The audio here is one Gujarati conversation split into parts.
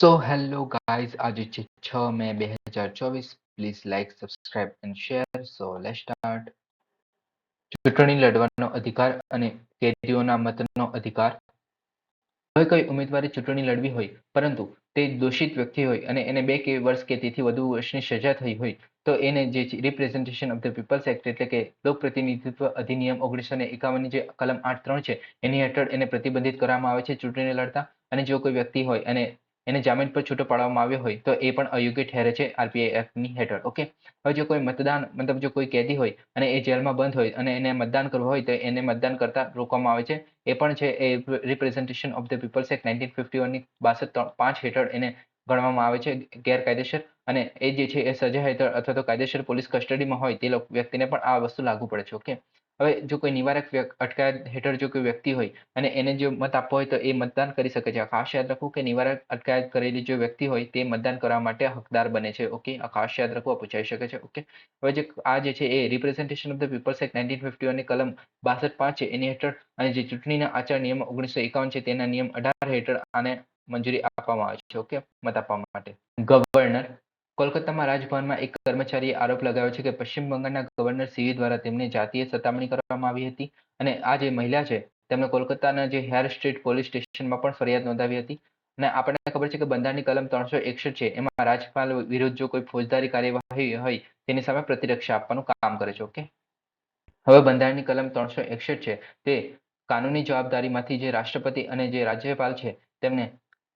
સો હેલો ગાઈઝ આજે છે છ મે બે હજાર ચોવીસ please like subscribe and share so let start ચૂંટણી લડવાનો અધિકાર અને કેદીઓના મતનો અધિકાર. હવે કોઈ ઉમેદવારે ચૂંટણી લડવી હોય, પરંતુ તે દોષિત વ્યક્તિ હોય અને એને બે કે વર્ષ કે તેથી વધુ વર્ષની સજા થઈ હોય, તો એને જે representation of the people's act એટલે કે લોક પ્રતિનિધિત્વ અધિનિયમ ઓગણીસો ને એકાવનની જે કલમ આઠ ત્રણ છે, એની હેઠળ એને પ્રતિબંધિત કરવામાં આવે છે ચૂંટણી લડતા. અને જો કોઈ વ્યક્તિ હોય અને એને જામીન પર છૂટો પાડવામાં આવ્યો હોય તો એ પણ અયોગ્ય ઠેરે છે આરપીઆઈ એક્ટની હેઠળ, ઓકે? હવે જો કોઈ મતદાન, મતલબ જો કોઈ કેદી હોય અને એ જેલમાં બંધ હોય અને એને મતદાન કરવું હોય તો એને મતદાન કરતા રોકવામાં આવે છે. એ પણ છે, એ representation of the people's act nineteen fifty વનની બાસઠ પાંચ હેઠળ એને ગણવામાં આવે છે ગેરકાયદેસર અને એ જે છે એ સજા હેઠળ અથવા તો કાયદેસર પોલીસ કસ્ટડીમાં હોય તે વ્યક્તિને પણ આ વસ્તુ લાગુ પડે છે, ઓકે? હવે જો કોઈ નિવારક અટકાયત હેઠળ જો કોઈ વ્યક્તિ હોય અને એને જો મત આપવો હોય તો એ મતદાન કરી શકે છે. ખાસ યાદ રાખવું કે નિવારક અટકાયત કરેલી જો વ્યક્તિ હોય તે મતદાન કરવા માટે હકદાર બને છે. ઓકે? આ ખાસ યાદ રાખવું પૂછાઈ શકે છે. ઓકે? હવે જે આ જે છે એ representation of the people's act nineteen fifty વનની કલમ બાસઠ પાંચ છે. એની હેઠળ અને જે ચૂંટણીના આચાર નિયમ ઓગણીસો એકાવન છે તેના નિયમ અઢાર હેઠળ આને મંજૂરી આપવામાં આવે છે. ઓકે? મત આપવા માટે. ગવર્નર કોલકાતામાં રાજભવનમાં એક કર્મચારીએ આરોપ લગાવ્યો છે કે પશ્ચિમ બંગાળના ગવર્નર સીવી દ્વારા તેમને જાતીય સતામણી કરવામાં આવી હતી અને આ જે મહિલા છે, તેમણે કોલકાતાના જે હેર સ્ટ્રીટ પોલીસ સ્ટેશનમાં પણ ફરિયાદ નોંધાવી હતી. અને આપણને ખબર છે કે બંધારણની કલમ ત્રણસો એકસઠ છે, એમાં રાજપાલ વિરુદ્ધ જો કોઈ ફોજદારી કાર્યવાહી હોય, તેની સામે પ્રતિરક્ષા આપવાનું કામ કરે છે, ઓકે? હવે બંધારણની કલમ ત્રણસો એકસઠ છે, તે કાનૂની જવાબદારીમાંથી જે રાષ્ટ્રપતિ અને જે રાજ્યપાલ છે, તેમને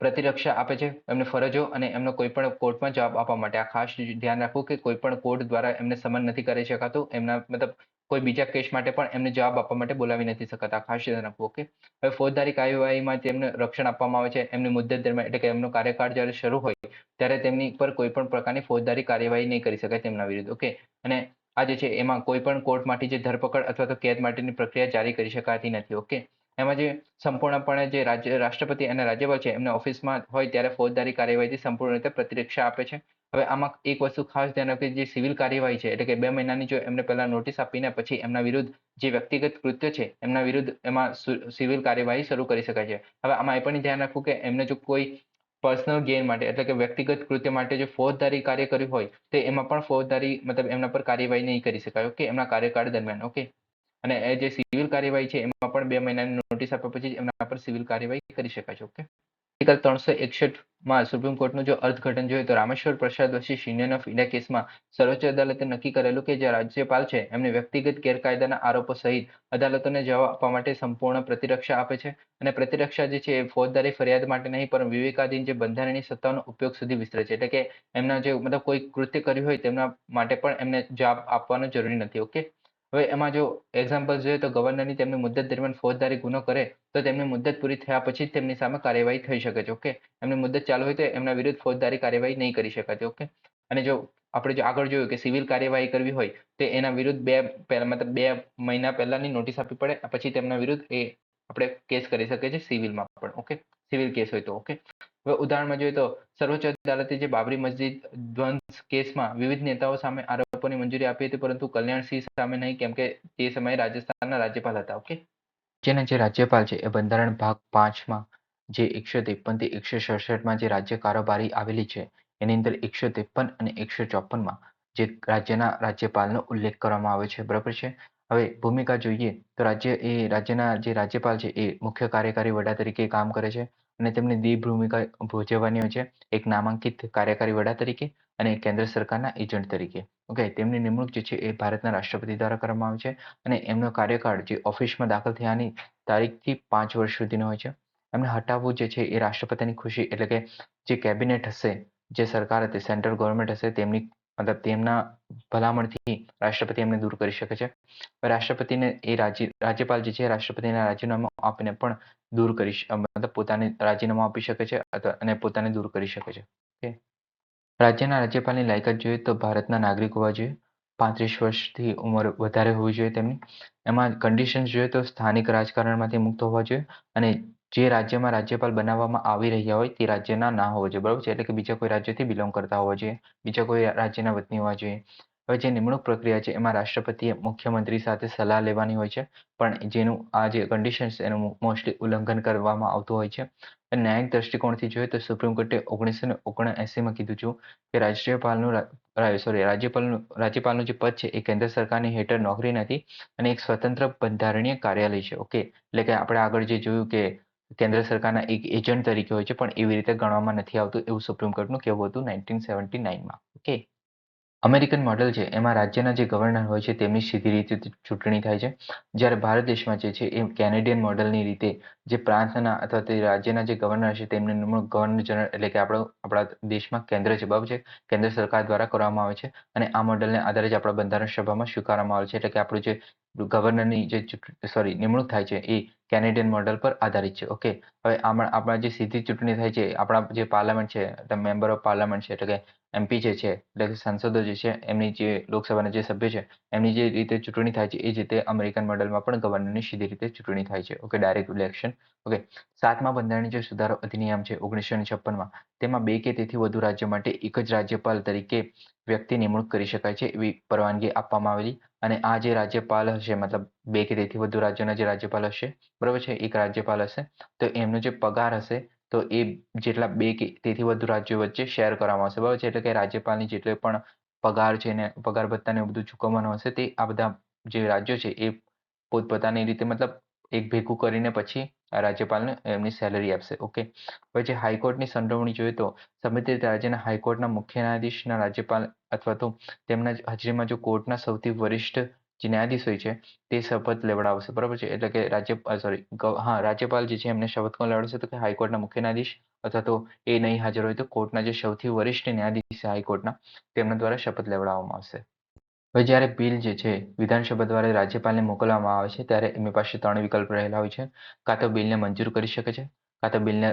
પ્રતિરક્ષા આપે છે, એમને ફરજો અને એમનો કોઈ પણ કોર્ટમાં જવાબ આપવા માટે. આ ખાસ ધ્યાન રાખવું કે કોઈ પણ કોર્ટ દ્વારા એમને સમન નથી કરી શકાતું, એમના મતલબ કોઈ બીજા કેસ માટે પણ એમને જવાબ આપવા માટે બોલાવી નથી શકાતા. ખાસ ધ્યાન રાખવું, ઓકે? હવે ફોજદારી કાર્યવાહીમાં તેમને રક્ષણ આપવામાં આવે છે, એમની મુદ્દત દરમિયાન, એટલે કે એમનો કાર્યકાળ જ્યારે શરૂ હોય, ત્યારે તેમની પર કોઈ પણ પ્રકારની ફોજદારી કાર્યવાહી નહીં કરી શકાય તેમના વિરુદ્ધ, ઓકે? અને આ જે છે, એમાં કોઈ પણ કોર્ટમાંથી જે ધરપકડ અથવા તો કેદ માટેની પ્રક્રિયા જારી કરી શકાતી નથી, ઓકે? એમાં જે સંપૂર્ણપણે જે રાજ્ય, રાષ્ટ્રપતિ અને રાજ્યપાલ છે, એમને ઓફિસમાં હોય ત્યારે ફોજદારી કાર્યવાહીથી સંપૂર્ણ રીતે પ્રતિરક્ષા આપે છે. હવે આમાં એક વસ્તુ ખાસ ધ્યાન રાખવી જે સિવિલ કાર્યવાહી છે, એટલે કે બે મહિનાની જો એમને પહેલા નોટિસ આપીને પછી એમના વિરુદ્ધ જે વ્યક્તિગત કૃત્ય છે, એમના વિરુદ્ધ એમાં સિવિલ કાર્યવાહી શરૂ કરી શકાય છે. હવે આમાં એ પણ ધ્યાન રાખવું કે એમને જો કોઈ પર્સનલ ગેઇન માટે, એટલે કે વ્યક્તિગત કૃત્ય માટે જો ફોજદારી કાર્ય કર્યું હોય, તો એમાં પણ ફોજદારી, મતલબ એમના પર કાર્યવાહી નહીં કરી શકાય, ઓકે? એમના કાર્યકાળ દરમિયાન, ઓકે? અને એ જે સિવિલ કાર્યવાહી છે, એમાં પણ બે મહિનાની નોટિસ આપ્યા પછી એમના પર સિવિલ કાર્યવાહી કરી શકાય છે ઓકે આર્ટિકલ ત્રણસો એકસઠમાં સુપ્રીમ કોર્ટનું જો અર્થઘટન જોઈએ, તો રામેશ્વર પ્રસાદ વચ્ચે યુનિયન ઓફ ઇન્ડિયા કેસમાં સર્વોચ્ચ અદાલતે નક્કી કરેલું કે જે રાજ્યપાલ છે, એમને વ્યક્તિગત ગેરકાયદાના આરોપો સહિત અદાલતોને જવાબ આપવા માટે સંપૂર્ણ પ્રતિરક્ષા આપે છે. અને પ્રતિરક્ષા જે છે, એ ફોજદારી ફરિયાદ માટે નહીં, પણ વિવેકાધીન જે બંધારણીય સત્તાનો ઉપયોગ સુધી વિસ્તરે છે. એટલે કે એમના જે મતલબ કોઈ કૃત્ય કર્યું હોય, તેમના માટે પણ એમને જવાબ આપવાનો જરૂરી નથી ઓકે હવે એમાં જો એક્ઝામ્પલ જોઈએ તો ગવર્નરની તેમની મુદ્દત દરમિયાન ફોજદારી ગુનો કરે, તો તેમની મુદ્દત પૂરી થયા પછી જ તેમની સામે કાર્યવાહી થઈ શકે છે ઓકે એમની મુદ્દત ચાલુ હોય તો એમના વિરુદ્ધ ફોજદારી કાર્યવાહી નહીં કરી શકાતી ઓકે અને જો આપણે જો આગળ જોયું કે સિવિલ કાર્યવાહી કરવી હોય, તો એના વિરુદ્ધ બે પહેલા, મતલબ બે મહિના પહેલાની નોટિસ આપવી પડે પછી તેમના વિરુદ્ધ એ આપણે કેસ કરી શકીએ છીએ સિવિલમાં પણ ઓકે સિવિલ કેસ હોય તો ઓકે ઉદાહરણમાં જોઈએ તો સર્વોચ્ચ અદાલતે જે બાબરી મસ્જિદ ધ્વંસ કેસમાં વિવિધ નેતાઓ સામે આરોપોની મંજૂરી આપી હતી, પરંતુ કલ્યાણસિંહ સામે નહીં, કેમ કે તે સમયે રાજસ્થાનના રાજ્યપાલ હતા, ઓકે? જેના જે રાજ્યપાલ છે, એ બંધારણ ભાગ પાંચમાં જે એકસો ત્રેપનથી એકસો સડસઠમાં જે રાજ્ય કારોબારી આવેલી છે, એની અંદર એકસો ત્રેપન અને એકસો ચોપનમાં જે રાજ્યના રાજ્યપાલનો ઉલ્લેખ કરવામાં આવે છે, બરાબર છે? હવે ભૂમિકા જોઈએ તો રાજ્ય એ રાજ્યના જે રાજ્યપાલ છે, એ મુખ્ય કાર્યકારી વડા તરીકે કામ કરે છે અને તેમની દ્વિ ભૂમિકા ભજવવાની હોય છે. એક નામાંકિત કાર્યકારી વડા તરીકે અને કેન્દ્ર સરકારના એજન્ટ તરીકે. ઓકે તેમની નિમણૂક જે છે એ ભારતના રાષ્ટ્રપતિ દ્વારા કરવામાં આવે છે અને એમનો કાર્યકાળ જે ઓફિસમાં દાખલ થયાની તારીખથી પાંચ વર્ષ સુધીનો હોય છે. એમને હટાવવું જે છે એ રાષ્ટ્રપતિની ખુશી એટલે કે જે કેબિનેટ હશે, જે સરકાર હતી, સેન્ટ્રલ ગવર્મેન્ટ હશે, તેમની મતલબ તેમના ભલામણથી રાષ્ટ્રપતિ એમને દૂર કરી શકે છે. રાષ્ટ્રપતિને એ રાજ્ય, રાજ્યપાલ જે છે, રાષ્ટ્રપતિના રાજીનામું આપીને પણ દૂર કરી મતલબ પોતાને રાજીનામું આપી શકે છે અને પોતાને દૂર કરી શકે છે. ઓકે? રાજ્યના રાજ્યપાલની લાયકાત જોઈએ તો ભારતના નાગરિક હોવા જોઈએ. પાંત્રીસ વર્ષથી ઉંમર વધારે હોવી જોઈએ તેમની. એમાં કન્ડિશન જોઈએ તો સ્થાનિક રાજકારણમાંથી મુક્ત હોવા જોઈએ અને જે રાજ્યમાં રાજ્યપાલ બનાવવામાં આવી રહ્યા હોય તે રાજ્યના ના હોવા જોઈએ. બરાબર છે? એટલે કે બીજા કોઈ રાજ્યથી બિલોંગ કરતા હોવા જોઈએ. બીજા કોઈ રાજ્યના વતની હોવા જોઈએ. હવે જે નિમણૂક પ્રક્રિયા છે એમાં રાષ્ટ્રપતિએ મુખ્યમંત્રી સાથે સલાહ લેવાની હોય છે. પણ જેનું આ જે કન્ડિશન્સ એનું મોસ્ટલી ઉલ્લંઘન કરવામાં આવતું હોય છે. ન્યાયિક દ્રષ્ટિકોણથી જોઈએ તો સુપ્રીમ કોર્ટે ઓગણીસો ને ઓગણએંસીમાં કીધું છું કે રાજ્યપાલનું સોરી રાજ્યપાલનું રાજ્યપાલનું જે પદ છે એ કેન્દ્ર સરકારની હેઠળ નોકરી નથી અને એક સ્વતંત્ર બંધારણીય કાર્યાલય છે. ઓકે? એટલે કે આપણે આગળ જે જોયું કે કેન્દ્ર સરકારના એક એજન્ટ તરીકે હોય છે, પણ એવી રીતે ગણવામાં નથી આવતું એવું સુપ્રીમ કોર્ટનું કહેવું હતું નાઇન્ટીન સેવન્ટી નાઇનમાં ઓકે અમેરિકન મોડેલ છે, એમાં રાજ્યના જે ગવર્નર હોય છે, તેમની સીધી રીતે ચૂંટણી થાય છે. જ્યારે ભારત દેશમાં જે છે, એ કેનેડિયન મોડેલની રીતે જે પ્રાંતના અથવા તે રાજ્યના જે ગવર્નર છે, તેમની નિમણૂક ગવર્નર જનરલ એટલે કે આપણો, આપણા દેશમાં કેન્દ્ર છે, બરાબર છે? કેન્દ્ર સરકાર દ્વારા કરવામાં આવે છે અને આ મોડેલને આધારે જ આપણા બંધારણ સભામાં સ્વીકારવામાં આવે છે. એટલે કે આપણું જે ગવર્નરની જે સોરી નિમણૂક થાય છે, એ કેનેડિયન મોડેલ પર આધારિત છે ઓકે હવે આમાં, આપણા જે સીધી ચૂંટણી થાય છે, આપણા જે પાર્લામેન્ટ છે મેમ્બર ઓફ પાર્લામેન્ટ છે, એટલે કે એમપી જે છે, એટલે કે સાંસદો જે છે, એમની જે લોકસભાના જે સભ્ય છે, એમની જે રીતે ચૂંટણી થાય છે, એ જ રીતે અમેરિકન મોડેલમાં પણ ગવર્નરની સીધી રીતે ચૂંટણી થાય છે. ઓકે ડાયરેક્ટ ઇલેક્શન ઓકે સાતમા બંધારણીય સુધારો અધિનિયમ છે, ઓગણીસો ને છપ્પનમાં, તેમાં બે કે તેથી વધુ રાજ્ય માટે એક જ રાજ્યપાલ તરીકે વ્યક્તિ નિમણૂક કરી શકાય છે, એવી પરવાનગી આપવામાં આવેલી. અને આ જે રાજ્યપાલ હશે, મતલબ બે કે તેથી વધુ રાજ્યોના જે રાજ્યપાલ હશે, બરાબર છે, એક રાજ્યપાલ હશે, તો એમનો જે પગાર હશે તો એ જેટલા બે કે તેથી વધુ રાજ્યો વચ્ચે શેર કરવામાં આવશે. બરાબર છે? એટલે કે રાજ્યપાલની જેટલે પણ પગાર છે ને, પગાર ભત્તાને બધું ચૂકવવાનું હશે, તે આ બધા જે રાજ્યો છે એ પોતપોતાની રીતે મતલબ એક ભેગું કરીને પછી રાજ્યપાલને એમની સેલરી આપશે. ઓકે? પછી હાઈકોર્ટની સંડોવણી જોઈએ તો સંબંધિત રાજ્યના હાઈકોર્ટના મુખ્ય ન્યાયાધીશના રાજ્યપાલ અથવા તો તેમના હાજરીમાં જો કોર્ટના સૌથી વરિષ્ઠ જે ન્યાયાધીશ હોય છે, તે શપથ લેવડાવશે. બરાબર છે? એટલે કે રાજ્ય સોરી હા, રાજ્યપાલ જે છે, એમને શપથ કોણ લેવડાવશે તો કે હાઈકોર્ટના મુખ્ય ન્યાયાધીશ અથવા તો એ નહીં હાજર હોય તો કોર્ટના જે સૌથી વરિષ્ઠ ન્યાયાધીશ છે હાઈકોર્ટના તેમના દ્વારા શપથ લેવડાવવામાં આવશે. હવે જ્યારે બિલ જે છે, વિધાનસભા દ્વારા રાજ્યપાલને મોકલવામાં આવે છે, ત્યારે એમની પાસે ત્રણ વિકલ્પ રહેલા હોય છે. કાં તો બિલને મંજૂર કરી શકે છે, કાં તો બિલને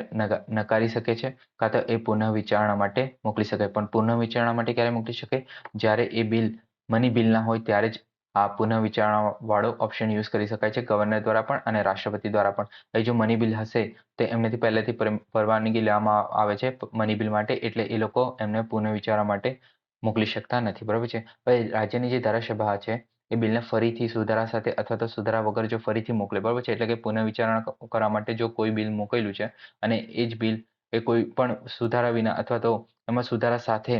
નકારી શકે છે, કાં તો એ પુનઃ વિચારણા માટે મોકલી શકાય. પણ પુનઃ વિચારણા માટે ક્યારે મોકલી શકે જ્યારે એ બિલ, મની બિલ ના હોય ત્યારે જ આ પુનઃ વિચારણા વાળો ઓપ્શન યુઝ કરી શકાય છે ગવર્નર દ્વારા પણ અને રાષ્ટ્રપતિ દ્વારા પણ. એ જો મની બિલ હશે, તો એમનેથી પહેલેથી પરવાનગી લેવામાં આવે છે મની બિલ માટે, એટલે એ લોકો એમને પુનઃ વિચારવા માટે મોકલી શકતા નથી, બરાબર છે? રાજ્યની જે ધારાસભા છે, એ બિલને ફરીથી સુધારા સાથે અથવા તો સુધારા વગર જો ફરીથી મોકલે, બરાબર છે? એટલે કે પુનઃ વિચારણા કરવા માટે જો કોઈ બિલ મોકલ્યું છે અને એ જ બિલ એ કોઈ પણ સુધારા વિના અથવા તો એમાં સુધારા સાથે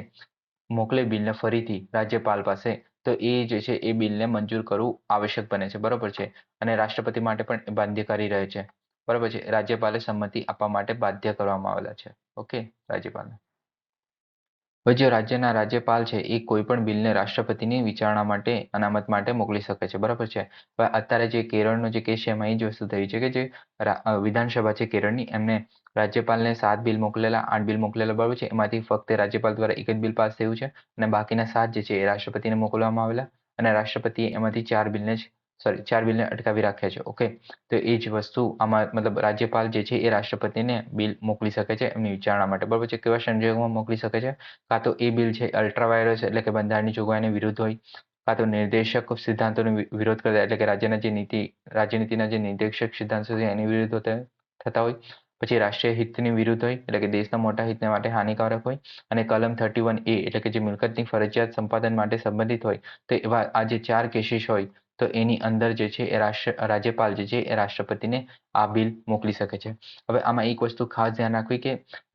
મોકલે બિલને ફરીથી રાજ્યપાલ પાસે તો એ જે છે, એ બિલને મંજૂર કરવું આવશ્યક બને છે. બરોબર છે? અને રાષ્ટ્રપતિ માટે પણ બાધ્યકારી રહે છે. બરોબર છે? રાજ્યપાલે સંમતિ આપવા માટે બાધ્ય કરવામાં આવેલા છે. ઓકે? રાજ્યપાલને. હવે જે રાજ્યના રાજ્યપાલ છે, એ કોઈ પણ બિલને રાષ્ટ્રપતિની વિચારણા માટે, અનામત માટે મોકલી શકે છે. બરાબર છે? હવે અત્યારે જે કેરળનો જે કેસ છે, એમાં એ જ વસ્તુ થઈ છે કે જે વિધાનસભા છે કેરળની, એમને રાજ્યપાલને સાત બિલ મોકલેલા, આઠ બિલ મોકલેલા, બરાબર છે? એમાંથી ફક્ત રાજ્યપાલ દ્વારા એક જ બિલ પાસ થયું છે અને બાકીના સાત જે છે, એ રાષ્ટ્રપતિને મોકલવામાં આવેલા અને રાષ્ટ્રપતિએ એમાંથી ચાર બિલને જ સોરી ચાર બિલને અટકાવી રાખ્યા છે ઓકે તો એ જ વસ્તુ આમાં મતલબ રાજ્યપાલ જે છે એ રાષ્ટ્રપતિને બિલ મોકલી શકે છે એમની વિચારણા માટે. બરાબર છે? કેવા સંજોગોમાં મોકલી શકે છે? કાં તો એ બિલ છે અલ્ટ્રાવાયરસ એટલે કે બંધારણની જોગવાઈની વિરુદ્ધ હોય, કાં તો નિર્દેશક સિદ્ધાંતોનો વિરોધ કરતા એટલે કે રાજ્યના જે નીતિ, રાજ્યનીતિના જે નિર્દેશક સિદ્ધાંતો છે એની વિરુદ્ધ થતા હોય. પછી રાષ્ટ્રીય હિતની વિરુદ્ધ હોય, એટલે કે દેશના મોટા હિતને માટે હાનિકારક હોય, અને કલમ થર્ટી વન એ એટલે કે જે મિલકતની ફરજિયાત સંપાદન માટે સંબંધિત હોય, તો એવા આ જે ચાર કેસીસ હોય તો એની અંદર જે છે એ રાષ્ટ્ર, રાજ્યપાલ જે છે એ રાષ્ટ્રપતિને આ બિલ મોકલી શકે છે. હવે આમાં એક વસ્તુ ખાસ ધ્યાન રાખવી કે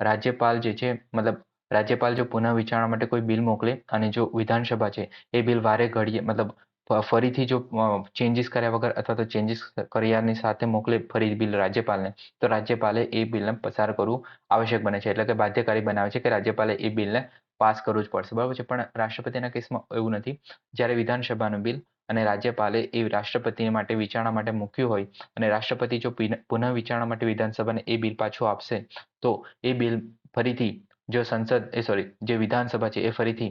રાજ્યપાલ જે છે, મતલબ રાજ્યપાલ જો પુનઃ વિચારણા માટે કોઈ બિલ મોકલે અને જો વિધાનસભા છે, એ બિલ વારે ઘડીએ, મતલબ ફરીથી જો ચેન્જીસ કર્યા વગર અથવા તો ચેન્જીસ કર્યાની સાથે મોકલે ફરી બિલ રાજ્યપાલને, તો રાજ્યપાલે એ બિલને પસાર કરવું આવશ્યક બને છે. એટલે કે બાધ્યકારી બનાવે છે કે રાજ્યપાલે એ બિલને પાસ કરવું જ પડશે. બરાબર છે? પણ રાષ્ટ્રપતિના કેસમાં એવું નથી. જ્યારે વિધાનસભાનું બિલ અને રાજ્યપાલે એ રાષ્ટ્રપતિ માટે વિચારણા માટે મૂક્યું હોય અને રાષ્ટ્રપતિ જો પુનઃ વિચારણા માટે વિધાનસભાને એ બિલ પાછું આપશે, તો એ બિલ ફરીથી જો સંસદ, એ સોરી જે વિધાનસભા છે એ ફરીથી,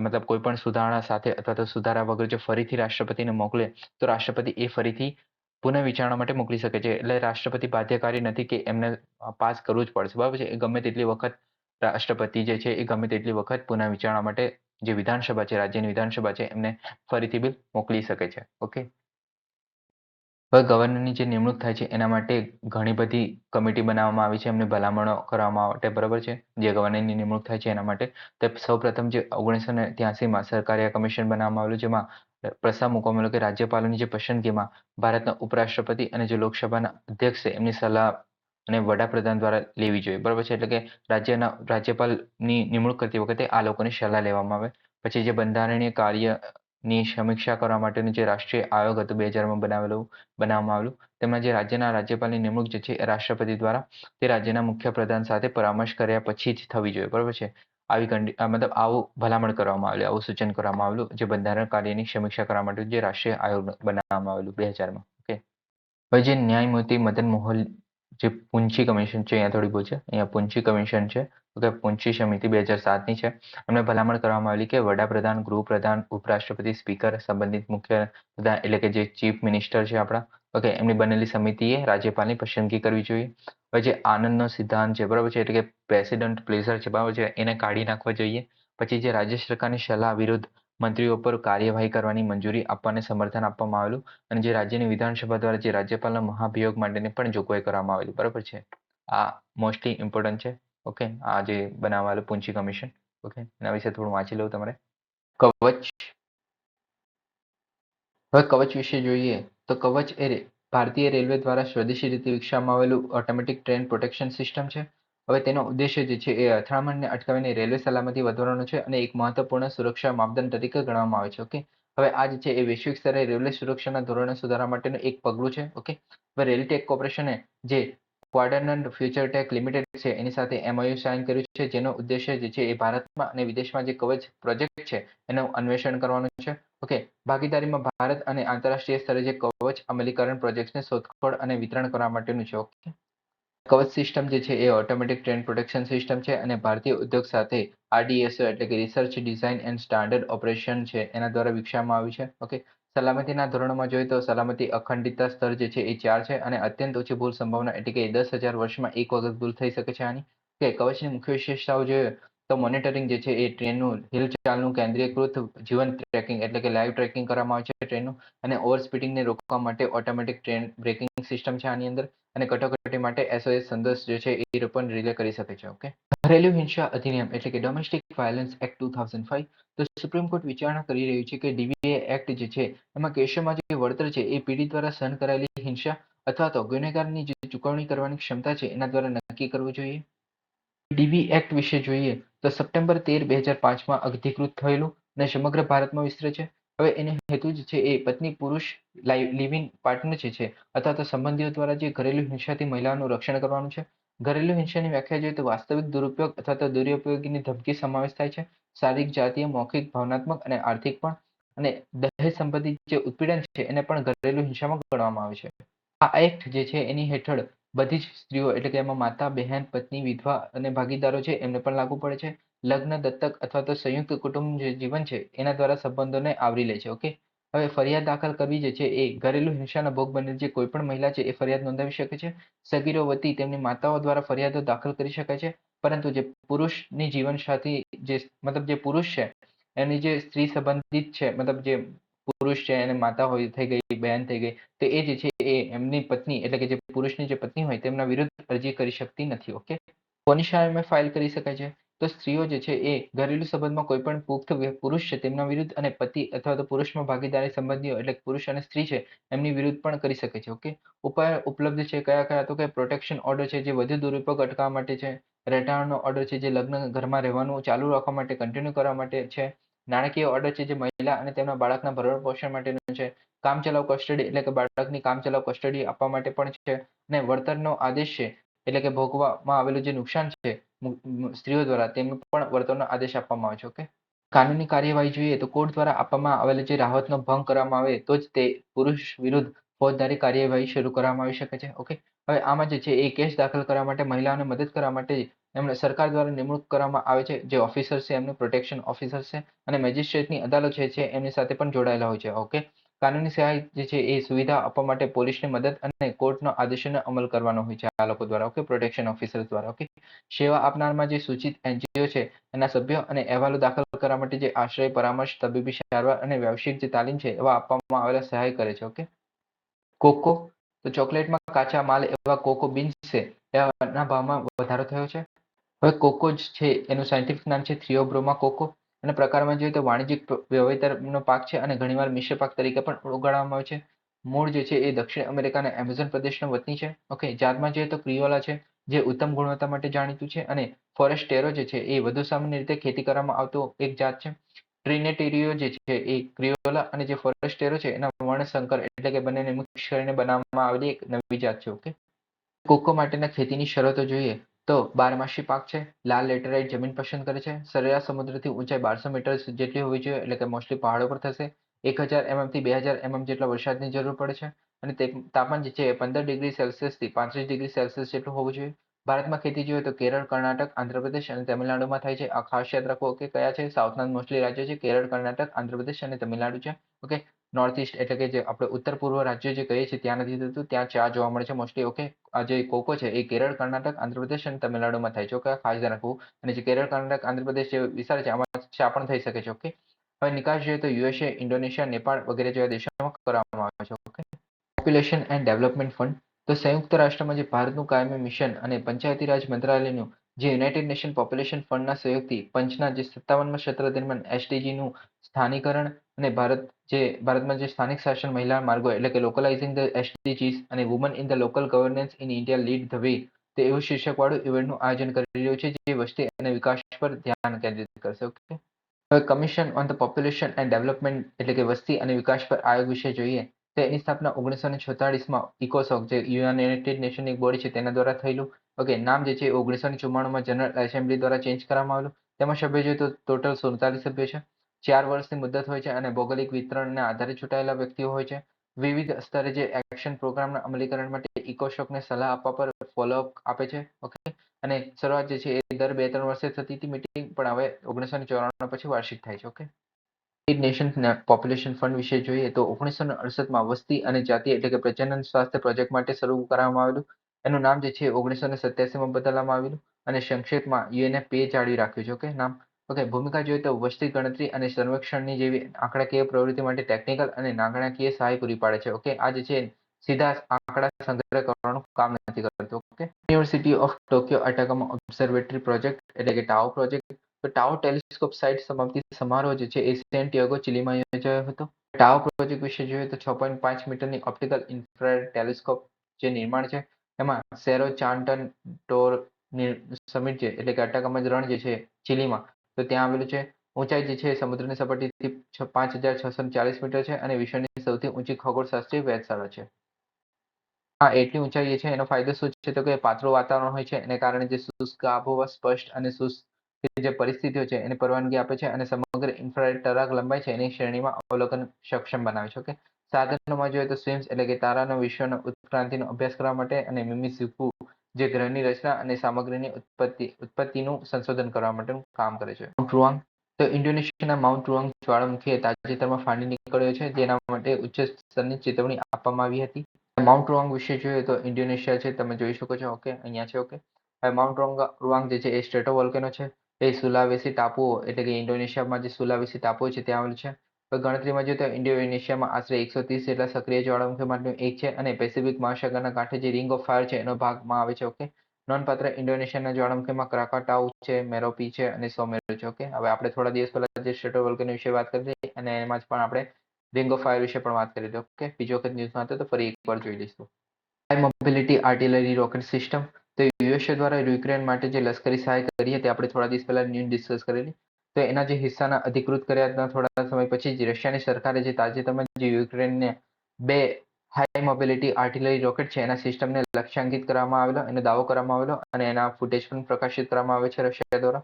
મતલબ કોઈ પણ સુધારણા સાથે અથવા તો સુધારા વગર જો ફરીથી રાષ્ટ્રપતિને મોકલે, તો રાષ્ટ્રપતિ એ ફરીથી પુનઃ વિચારણા માટે મોકલી શકે છે. એટલે રાષ્ટ્રપતિ બાધ્યકારી નથી કે એમને પાસ કરવું જ પડશે. બરાબર છે? એ ગમે તેટલી વખત રાષ્ટ્રપતિ જે છે એ ગમે તેટલી વખત પુનઃ વિચારણા માટે જે વિધાનસભા છે, રાજ્યની વિધાનસભા છે, એમને ફરીથી બિલ મોકલી શકે છે. ઓકે? હવે ગવર્નરની જે નિમણૂક થાય છે, એના માટે ઘણી બધી કમિટી બનાવવામાં આવી છે. એમને ભલામણો કરવામાં માટે બરાબર છે. જે ગવર્નરની નિમણૂક થાય છે, એના માટે તો સૌપ્રથમ જે ઓગણીસો ને ત્યાસીમાં સરકારી કમિશન બનાવવામાં આવેલું, જેમાં પ્રસ્તાવ મૂકવામાં આવ્યો કે રાજ્યપાલોની જે પસંદગીમાં ભારતના ઉપરાષ્ટ્રપતિ અને જે લોકસભાના અધ્યક્ષ છે, એમની સલાહ અને વડાપ્રધાન દ્વારા લેવી જોઈએ. બરાબર છે? એટલે કે રાજ્યના, રાજ્યપાલની નિમણૂક કરતી વખતે આ લોકોની સલાહ લેવામાં આવે. પછી જે બંધારણીય કાર્યની સમીક્ષા કરવા માટેનું જે રાષ્ટ્રીય આયોગ હતું, બે હજારમાં બનાવેલું, બનાવવામાં આવેલું, તેમાં જે રાજ્યના રાજ્યપાલની નિમણૂક જે છે, એ રાષ્ટ્રપતિ દ્વારા તે રાજ્યના મુખ્ય પ્રધાન સાથે પરામર્શ કર્યા પછી જ થવી જોઈએ. બરાબર છે? આવી કંડી મતલબ આવું ભલામણ કરવામાં આવેલું, આવું સૂચન કરવામાં આવેલું, જે બંધારણ કાર્યની સમીક્ષા કરવા માટે જે રાષ્ટ્રીય આયોગ બનાવવામાં આવેલું બે હજારમાં. ઓકે? હવે જે ન્યાયમૂર્તિ મદન મોહન જે પુંચી કમિશન છે, અહીંયા થોડી ભૂલ છે. અહીંયા પૂંચી કમિશન છે. ઓકે પુંચી સમિતિ બે હજાર સાતની છે. એમને ભલામણ કરવામાં આવેલી કે વડાપ્રધાન, ગૃહપ્રધાન, ઉપરાષ્ટ્રપતિ, સ્પીકર, સંબંધિત મુખ્ય પ્રધાન એટલે કે જે ચીફ મિનિસ્ટર છે આપણા, ઓકે, એમની બનેલી સમિતિએ રાજ્યપાલની પસંદગી કરવી જોઈએ. પછી આનંદનો સિદ્ધાંત છે, બરાબર છે? એટલે કે પ્રેસિડન્ટ પ્લેઝર છે, બરાબર છે? એને કાઢી નાખવા જોઈએ. પછી જે રાજ્ય સરકારની સલાહ વિરુદ્ધ મંત્રીઓ પર કાર્યવાહી કરવાની મંજૂરી આપવાને સમર્થન આપવામાં આવેલું અને જે રાજ્યની વિધાનસભા દ્વારા જે રાજ્યપાલના મહાભિયોગ માટેની પણ જોગવાઈ કરવામાં આવેલી, બરાબર છે? આ મોસ્ટલી ઇમ્પોર્ટન્ટ છે ઓકે આ જે બનાવેલું પૂંછી કમિશન ઓકે એના વિશે થોડું વાંચી લઉં તમારે. કવચ, હવે કવચ વિશે જોઈએ તો કવચ એ ભારતીય રેલવે દ્વારા સ્વદેશી રીતે વિકસાવવામાં આવેલું ઓટોમેટિક ટ્રેન પ્રોટેક્શન સિસ્ટમ છે. હવે તેનો ઉદ્દેશ્ય જે છે એ અથડામણને અટકાવીને રેલવે સલામતી વધારવાનો છે અને એક મહત્વપૂર્ણ સુરક્ષા માપદંડ તરીકે ગણવામાં આવે છે, ઓકે? હવે આ જે છે એ વૈશ્વિક સ્તરે રેલવે સુરક્ષાના ધોરણો સુધારવા માટેનું એક પગલું છે, ઓકે? હવે રેલટેક કોર્પોરેશને જે ક્વાડરનન્ટ ફ્યુચર ટેક લિમિટેડ છે, એની સાથે એમઓયુ સાઇન કર્યું છે, જેનો ઉદ્દેશ્ય જે છે એ ભારતમાં અને વિદેશમાં જે કવચ પ્રોજેક્ટ છે, એનું અન્વેષણ કરવાનું છે, ઓકે? ભાગીદારીમાં ભારત અને આંતરરાષ્ટ્રીય સ્તરે જે કવચ અમલીકરણ પ્રોજેક્ટ્સને શોધખોળ અને વિતરણ કરવા માટેનું છે, ઓકે? કવચ સિસ્ટમ જે છે એ ઓટોમેટિક ટ્રેન પ્રોટેક્શન સિસ્ટમ છે અને ભારતીય ઉદ્યોગ સાથે આરડીએસઓ એટલે કે research, design and standard operation છે, એના દ્વારા વિકસાવવામાં આવ્યું છે. ઓકે? સલામતીના ધોરણોમાં જોઈએ તો સલામતી અખંડિતતા સ્તર જે છે એ ચાર છે અને અત્યંત ઓછી ભૂલ સંભાવના એટલે કે દસ હજાર વર્ષમાં એક વખત ભૂલ થઈ શકે છે આની. કે કવચની મુખ્ય વિશેષતાઓ જોઈએ તો મોનિટરિંગ જે છે એ ટ્રેનનું હિલચાલનું કેન્દ્રીયકૃત જીવન ટ્રેકિંગ એટલે કે લાઈવ ટ્રેકિંગ કરવામાં આવે છે ટ્રેનનું. અને ઓવર સ્પીડિંગને રોકવા માટે ઓટોમેટિક ટ્રેન બ્રેકિંગ સિસ્ટમ છે આની અંદર. અને કટોકટી માટે એસઓએસ સંદેશ જે છે એ પણ રિલે કરી શકે છે ઓકે ઘરેલુ હિંસા અધિનિયમ એટલે કે domestic violence act two thousand five તો સુપ્રીમ કોર્ટ વિચારણા કરી રહ્યું છે કે ડીવીએ એક્ટ જે છે એમાં કેસોમાં જે વળતર છે એ પીડિત દ્વારા સહન કરાયેલી હિંસા અથવા તો ગુનેગારની જે ચૂકવણી કરવાની ક્ષમતા છે એના દ્વારા નક્કી કરવું જોઈએ? ડીવી એક્ટ વિશે જોઈએ તો સપ્ટેમ્બર તેર, બે હજાર પાંચમાં અધિકૃત થયેલું અને સમગ્ર ભારતમાં વિસ્તરે છે. હવે એને હેતુ જ છે એ પત્ની પુરુષ લિવિંગ પાર્ટનર છે અથવા તો સંબંધીઓ દ્વારા જે ઘરેલુ હિંસાથી મહિલાઓનું રક્ષણ કરવાનું છે. ઘરેલુ હિંસાની વ્યાખ્યા જોઈએ તો વાસ્તવિક દુરુપયોગ અથવા તો દુરુપયોગીની ધમકી સમાવેશ થાય છે. શારીરિક, જાતીય, મૌખિક, ભાવનાત્મક અને આર્થિક પણ અને દહેજ સંબંધિત જે ઉત્પીડન છે એને પણ ઘરેલુ હિંસામાં ગણવામાં આવે છે. આ એક્ટ જે છે એની હેઠળ બધી જ સ્ત્રીઓ, એટલે કે એમાં માતા, બહેન, પત્ની, વિધવા અને ભાગીદારો છે, એમને પણ લાગુ પડે છે. લગ્ન, દત્તક અથવા તો સંયુક્ત કુટુંબ જે જીવન છે, એના દ્વારા સંબંધોને આવરી લે છે, ઓકે? હવે ફરિયાદ દાખલ કરવી જે છે, એ ઘરેલુ હિંસાના ભોગ બનેલ જે કોઈ પણ મહિલા છે, એ ફરિયાદ નોંધાવી શકે છે. સગીરો, વતી તેમની માતાઓ દ્વારા ફરિયાદો દાખલ કરી શકાય છે. પરંતુ જે પુરુષની જીવનસાથી જે, મતલબ જે પુરુષ છે, એની જે સ્ત્રી સંબંધિત છે, મતલબ જે પુરુષ છે એને માતા હોય, થઈ ગઈ, બહેન થઈ ગઈ, તો એ જે છે એ એમની પત્ની, એટલે કે જે પુરુષની જે પત્ની હોય, તેમના વિરુદ્ધ અરજી કરી શકતી નથી, ઓકે? કોની સામે ફાઇલ કરી શકાય છે? તો સ્ત્રીઓ જે છે એ ઘરેલુ સંબંધમાં કોઈ પણ પુખ્ત પુરુષ છે, તેમના વિરુદ્ધ અને પતિ અથવા તો પુરુષમાં ભાગીદારી સંબંધીઓ, એટલે પુરુષ અને સ્ત્રી છે, એમની વિરુદ્ધ પણ કરી શકે છે, ઓકે? ઉપાય ઉપલબ્ધ છે કયા કયા? તો કે પ્રોટેક્શન ઓર્ડર છે જે વધુ દુરુપયોગ અટકાવવા માટે છે, રહેઠાણનો ઓર્ડર છે જે લગ્ન ઘરમાં રહેવાનું ચાલુ રાખવા માટે કન્ટિન્યુ કરવા માટે છે નાણાકીય ઓર્ડર છે જે મહિલા અને તેમના બાળકના ભરણ પોષણ માટેનું છે. કામચલાઉ કસ્ટડી એટલે કે બાળકની કામચલાઉ કસ્ટડી આપવા માટે પણ છે અને વળતરનો આદેશ છે. એટલે કે ભોગવામાં આવેલું જે નુકસાન છે સ્ત્રીઓ દ્વારા તેમને પણ વળતરનો આદેશ આપવામાં આવે છે ઓકે કાનૂની કાર્યવાહી જોઈએ તો કોર્ટ દ્વારા આપવામાં આવેલ જે રાહતનો ભંગ કરવામાં આવે તો જ તે પુરુષ વિરુદ્ધ ફોજદારી કાર્યવાહી શરૂ કરવામાં આવી શકે છે ઓકે હવે આમાં જે છે એ કેસ દાખલ કરવા માટે મહિલાઓને મદદ કરવા માટે એમને સરકાર દ્વારા નિમણૂક કરવામાં આવે છે. જે ઓફિસર છે, એમનું પ્રોટેક્શન ઓફિસર છે અને મેજિસ્ટ્રેટની અદાલત છે, એમની સાથે પણ જોડાયેલા હોય છે. ઓકે કાનૂની સહાય જે છે, એ સુવિધા આપવા માટે પોલીસની મદદ અને કોર્ટનો આદેશોનો અમલ કરવાનો હોય છે આ લોકો દ્વારા. ઓકે પ્રોટેક્શન ઓફિસર દ્વારા. ઓકે સેવા આપનારમાં જે સૂચિત એનજીઓ છે, એના સભ્યો અને અહેવાલો દાખલ કરવા માટે જે આશ્રય, પરામર્શ, તબીબી સારવાર અને વ્યવસાયિક જે તાલીમ છે, એવા આપવામાં આવેલા સહાય કરે છે. ઓકે કોકો તો ચોકલેટમાં કાચા માલ એવા કોકો બીન્સ છે, એના ભાવમાં વધારો થયો છે. હવે કોકો જ છે, એનું સાયન્ટિફિક નામ છે થ્રિયોબ્રોમા કોકો અને પ્રકારમાં જોઈએ તો વાણિજ્યિક વાવેતરનો પાક છે અને ઘણીવાર મિશ્ર પાક તરીકે પણ ઉગાડવામાં આવે છે. મૂળ જે છે એ દક્ષિણ અમેરિકાના એમેઝોન પ્રદેશનો વતની છે. ઓકે, જાતમાં જોઈએ તો ક્રિયોલા છે, જે ઉત્તમ ગુણવત્તા માટે જાણીતું છે અને ફોરેસ્ટેરો જે છે એ વધુ સામાન્ય રીતે ખેતી કરવામાં આવતો એક જાત છે. ટ્રિનેટેરિયો જે છે એ ક્રિયોલા અને જે ફોરેસ્ટેરો છે એના વર્ણસંકર એટલે કે બંનેને મિક્સ કરીને બનાવવામાં આવેલી એક નવી જાત છે, ઓકે. કોકો માટેના ખેતીની શરતો જોઈએ. તો બારમાસી પાક છે, લાલ લેટેરાઇટ જમીન પસંદ કરે છે. સરેરાશ સમુદ્રથી ઊંચાઈ બારસો મીટર જેટલી હોવી જોઈએ, એટલે કે મોસ્ટલી પહાડો પર થશે. એક હજાર એમએમથી બે હજાર એમએમ જેટલા વરસાદની જરૂર પડે છે અને તે તાપમાન જે છે પંદર ડિગ્રી સેલ્સિયસથી પાંત્રીસ ડિગ્રી સેલ્સિયસ જેટલું હોવું જોઈએ. ભારતમાં ખેતી જોઈએ તો કેરળ, કર્ણાટક, આંધ્રપ્રદેશ અને તમિલનાડુમાં થાય છે. આ ખાસ યાદ રાખો કે કયા છે? સાઉથના મોસ્ટલી રાજ્યો છે, કેરળ, કર્ણાટક, આંધ્રપ્રદેશ અને તમિલનાડુ છે. ઓકે? નોર્થ ઇસ્ટ એટલે કે જે આપણે ઉત્તર પૂર્વ રાજ્ય જે કહીએ છીએ ત્યાં નથી થતું ત્યાં ચા જોવા મળે છે. મોસ્ટલી ઓકે આ જે કોકો છે એ કેરળ, કર્ણાટક આંધ્રપ્રદેશ અને તમિલનાડુમાં થાય છે. ઓકે ખાસ ધ્યાન રાખવું. અને જે કેરળ, કર્ણાટક આંધ્રપ્રદેશ જે વિસ્તાર છે, આમાં ચા પણ થઈ શકે છે. ઓકે હવે નિકાસ જોઈએ તો યુએસએ ઇન્ડોનેશિયા નેપાળ વગેરે જેવા દેશોમાં કરવામાં આવે છે. Okay population and development fund તો સંયુક્ત રાષ્ટ્રમાં જે ભારતનું કાયમી મિશન અને પંચાયતી રાજ મંત્રાલયનું જે યુનાઇટેડ નેશન પોપ્યુલેશન ફંડના સહયોગથી પંચના જે સત્તાવનમાં સત્ર દરમિયાન એસડીજીનું સ્થાનીકરણ અને ભારત જે, ભારતમાં જે સ્થાનિક શાસન મહિલા માર્ગો એટલે કે લોકલાઇઝિંગ ધ એસડીજીસ અને woman in the local governance in India lead the way તે એવું શીર્ષકવાળું ઇવેન્ટનું આયોજન કરી રહ્યું છે જે વસ્તી અને વિકાસ પર ધ્યાન કેન્દ્રિત કરશે ઓકે હવે commission on the population and development એટલે કે વસ્તી અને વિકાસ પર આયોગ વિશે જોઈએ, તો એની સ્થાપના ઓગણીસો ને છોતાળીસમાં ઇકોસોક જે યુનાઇટેડ એક બોડી છે તેના દ્વારા થયેલું ઓકે નામ જે છે ઓગણીસો ને ચુમ્માણુંમાં જનરલ એસેમ્બલી દ્વારા ચેન્જ કરવામાં આવેલું, તેમાં સભ્ય જોઈએ તો ટોટલ સુડતાલીસ સભ્યો છે ચાર વર્ષની મુદત હોય છે અને ભૌગોલિક વિતરણના આધારે ચૂંટાયેલા વ્યક્તિઓ હોય છે. વિવિધ સ્તરે જે એક્શન પ્રોગ્રામના અમલીકરણ માટે ઇકોશોકને સલાહ આપવા પર ફોલોઅપ આપે છે. ઓકે અને શરૂઆત જે છે એ દર બે ત્રણ વર્ષે થતી હતી મિટિંગ પણ હવે ઓગણીસો ને ચોરાણું પછી વાર્ષિક થાય છે. ઓકે નેશન પોપ્યુલેશન ફંડ વિશે જોઈએ તો ઓગણીસો ને અડસઠમાં વસ્તી અને જાતિ એટલે કે પ્રજનન સ્વાસ્થ્ય પ્રોજેક્ટ માટે શરૂ કરવામાં આવેલું. એનું નામ જે છે ઓગણીસો ને સત્યાસીમાં બદલવામાં આવેલું અને સંક્ષેપમાં યુએનએફપીએ જાળવી રાખ્યું છે. ઓકે નામ ઓકે ભૂમિકા જોઈએ તો વસ્તી ગણતરી અને સંરક્ષણની જેવી આંકડાકીય પ્રવૃત્તિ માટે ટેકનિકલ અને નાણાકીય સહાય પૂરી પાડે છે. ઓકે આ જે છે, સીધા આંકડા સંગ્રહ કરવાનું કામ નથી કરતું. ઓકે યુનિવર્સિટી ઓફ ટોક્યો અટાકામાં ઓબ્ઝર્વેટરી પ્રોજેક્ટ એટલે કે ટાઓ પ્રોજેક્ટ તો ટાઓ ટેલિસ્કોપ સાઇટ સમાપ્તિ સમારોહ જે છે એ સેન્ટિયાગો ચીલીમાં યોજાયો હતો. ટાઓ પ્રોજેક્ટ વિશે જોઈએ તો છ પોઈન્ટ પાંચ મીટરની ઓપ્ટિકલ ઇન્ફ્રારેડ ટેલિસ્કોપ જે નિર્માણ છે. એમાં સેરો ચાન્ટન ટોર સમિટ છે, એટલે કે અટાકામાં રણ જે છે ચીલીમાં. તો ત્યાં આવેલું છે. ઊંચાઈ જે છે સમુદ્રની સપાટીથી પાંચ હજાર છસો ચાલીસ મીટર છે અને વિશ્વની સૌથી ઊંચી ખગોળશાસ્ત્રીય વેધશાળા છે. હા, એટલી ઊંચાઈ છે એનો ફાયદો શું છે? તો કે પાતળું વાતાવરણ હોય છે, એને કારણે જે શુષ્ક આબોહવા સ્પષ્ટ અને શુષ્ક જે પરિસ્થિતિઓ છે એને પરવાનગી આપે છે અને સમગ્ર ઇન્ફ્રારેડ તરંગ લંબાઈ છે એની શ્રેણીમાં અવલોકન સક્ષમ બનાવે છે. ઓકે? સાધનોમાં જોઈએ તો સ્વિમ્સ એટલે કે તારાનો વિશ્વનો ઉત્ક્રાંતિનો અભ્યાસ કરવા માટે અને મિમી શીખવું જે ગ્રહની રચના અને સામગ્રીની ઉત્પત્તિ, ઉત્પત્તિનું સંશોધન કરવા માટેનું કામ કરે છે. માઉન્ટ રૂઆંગ તો ઇન્ડોનેશિયાના માઉન્ટ રૂઆંગ જ્વાળામુખીએ તાજેતરમાં ફાંડી નીકળ્યો છે. જેના માટે ઉચ્ચ સ્તરની ચેતવણી આપવામાં આવી હતી. માઉન્ટ રૂઆંગ વિશે જોઈએ તો ઇન્ડોનેશિયા છે, તમે જોઈ શકો છો. ઓકે, અહીંયા છે, ઓકે. માઉન્ટ રૂઆંગ જે છે એ સ્ટેટો વોલ્કેનો છે. એ સુલાવેસી ટાપુઓ, એટલે કે ઇન્ડોનેશિયામાં જે સુલાવેસી ટાપુઓ છે, ત્યાં આવેલું છે. ગણતરીમાં જોઈએ તો ઇન્ડોનેશિયામાં આશરે એકસો ત્રીસ જેટલા સક્રિય જ્વાળામુખીમાંનું એક છે અને પેસિફિક મહાસાગરના કાંઠે જે રિંગ ઓફ ફાયર છે એનો ભાગમાં આવે છે, ઓકે? નોંધપાત્ર ઇન્ડોનેશિયાના જ્વાળામુખીમાં ક્રાકાટાઉ છે, મેરોપી છે અને સોમેરો છે, ઓકે? હવે આપણે થોડા દિવસ પહેલા જે સ્ટેટો વોલ્કેનો વિશે વાત કરી અને એમાં જ પણ આપણે રિંગ ઓફ ફાયર વિશે પણ વાત કરી હતી, ઓકે? બીજો વખત ન્યૂઝમાં હતો તો ફરી એકવાર જોઈ લઈશું. High mobility artillery rocket system તો યુએસએ દ્વારા યુક્રેન માટે જે લશ્કરી સહાય કરી હતી, આપણે થોડા દિવસ પહેલા ન્યૂઝ ડિસ્કસ કરેલી. તો એના જે હિસ્સાના અધિકૃત કર્યાના થોડા સમય પછી જ રશિયાની સરકારે જે તાજેતરમાં જે યુક્રેનને બે હાઈ મોબિલિટી આર્ટિલરી રોકેટ છે, એના સિસ્ટમને લક્ષ્યાંકિત કરવામાં આવેલો, એનો દાવો કરવામાં આવેલો અને એના ફૂટેજ પણ પ્રકાશિત કરવામાં આવે છે રશિયા દ્વારા.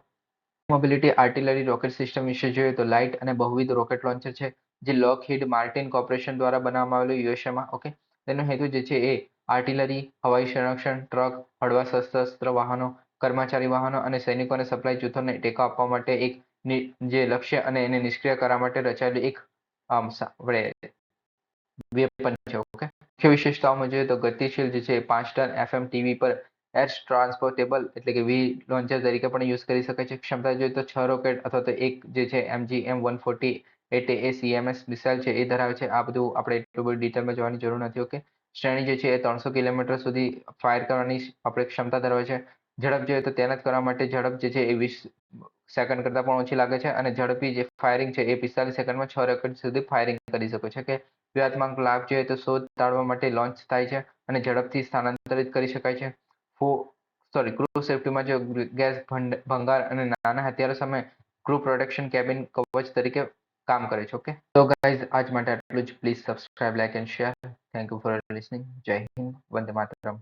મોબિલિટી આર્ટિલરી રોકેટ સિસ્ટમ વિશે જોઈએ તો લાઇટ અને બહુવિધ રોકેટ લોન્ચર છે, જે લોકહીડ માર્ટિન કોર્પોરેશન દ્વારા બનાવવામાં આવેલું, યુએસએમાં ઓકે તેનો હેતુ જે છે એ આર્ટિલરી હવાઈ સંરક્ષણ ટ્રક હળવા સશસ્ત્ર વાહનો, કર્મચારી વાહનો અને સૈનિકોને સપ્લાય જૂથોને ટેકો આપવા માટે એક જે લક્ષ્ય અને એને નિષ્ક્રિય કરવા માટે રચાયેલું એક આપણે વેપન છે ઓકે મુખ્ય વિશેષતાઓમાં જોઈએ તો ગતિશીલ જે છે પાંચ ટન એફએમ ટીવી પર એર ટ્રાન્સપોર્ટેબલ એટલે કે વી લોન્ચર તરીકે પણ યુઝ કરી શકે છે. ક્ષમતા જોઈએ તો છ રોકેટ અથવા તો એક જે છે MG M one forty eight A CMS missile છે એ ધરાવે છે. આ બધું આપણે એટલું બધું ડિટેલમાં જોવાની જરૂર નથી ઓકે શ્રેણી જે છે એ ત્રણસો કિલોમીટર સુધી ફાયર કરવાની આપણે ક્ષમતા ધરાવે છે. ઝડપ જોઈએ તો તૈનાત કરવા માટે ઝડપ જે છે એ વીસ સેકન્ડ કરતાં પણ ઓછી લાગે છે અને ઝડપી જે ફાયરિંગ છે એ પિસ્તાલીસ સેકન્ડમાં છ રેકેટ સુધી ફાયરિંગ કરી શકો છો. કે વ્યૂહાત્મક લાભ જોઈએ તો શોધ ટાળવા માટે લોન્ચ થાય છે અને ઝડપથી સ્થાનાંતરિત કરી શકાય છે. ફો સોરી ક્રૂ સેફ્ટીમાં જો ગેસ ભંગાર અને નાના હથિયારો સામે ક્રૂ પ્રોટેક્શન કેબિન કવચ તરીકે કામ કરે છે ઓકે તો ગાઈઝ આજ માટે આટલું જ. Please subscribe like and share thank you for listening Jai Hind. Vande Mataram.